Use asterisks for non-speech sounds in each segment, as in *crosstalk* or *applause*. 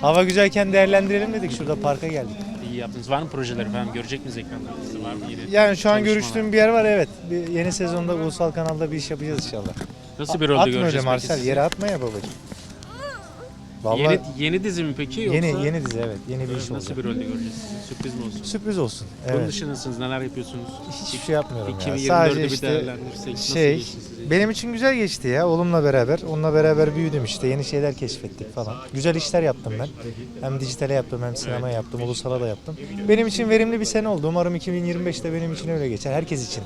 Hava güzelken değerlendirelim dedik. Şurada parka geldik. İyi yaptınız. Var mı projeler efendim? Görecek miyiz ekranlarınızda? Var mı yeni Yani şu an çalışmalar? görüştüğüm bir yer var evet. Bir yeni sezonda ulusal kanalda bir iş yapacağız inşallah. Nasıl bir rolde Atma göreceğiz öyle peki Marcel. sizi? Yere atma ya babacığım. Vallahi Yeni, yeni, yeni dizi mi peki yoksa? yeni, dizi evet. Yeni bir iş Nasıl olacak. bir rolde göreceğiz sizi? Sürpriz mi olsun? Sürpriz olsun. Bunun Evet. dışındasınız. Neler yapıyorsunuz? Hiçbir şey yapmıyorum ya. 2024'ü Sadece bir işte nasıl şey geçti benim için güzel geçti ya oğlumla beraber. Onunla beraber büyüdüm işte. Yeni şeyler keşfettik falan. Güzel işler yaptım ben. Hem dijitale yaptım hem sinemaya yaptım. Ulusala da yaptım. Benim için verimli bir sene oldu. Umarım 2025'te benim için öyle geçer. Herkes için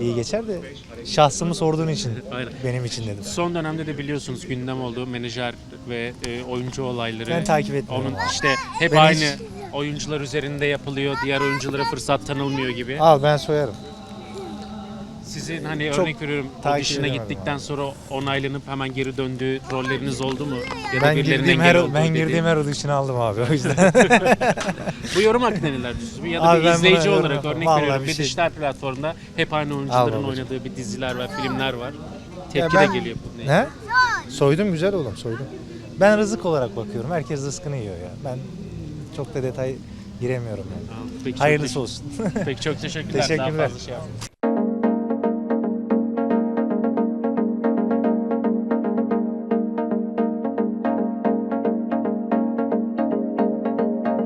iyi geçer de şahsımı sorduğun için Aynen. benim için dedim. Son dönemde de biliyorsunuz gündem oldu menajer ve e, oyuncu olayları. Ben takip etmiyorum Onun işte hep Ben aynı hiç- oyuncular üzerinde yapılıyor. Diğer oyunculara fırsat tanılmıyor gibi. Al ben soyarım. Sizin hani Çok örnek veriyorum takip audition'a edemedim gittikten sonra onaylanıp hemen geri döndüğü rolleriniz oldu mu? Ya da Ben birilerinin girdiğim engel her olduğu ben dediği. girdiğim her audition'ı aldım abi o yüzden. *laughs* Bu yorum hakkında neler düşünüyorsunuz? Ya da Abi bir ben izleyici buna yorum olarak yapamam. örnek Vallahi veriyorum. bir Bir şey- dijital platformda hep aynı oyuncuların babacığım. oynadığı bir diziler ve filmler var. Tepki ben- de geliyor. Ne? ne? Soydum güzel oğlum soydum. Ben rızık olarak bakıyorum. Herkes rızkını yiyor ya. Ben çok da detay giremiyorum yani. Peki, çok Hayırlısı olsun. Peki çok teşekkürler. Daha Teşekkürler. fazla şey yapmayayım.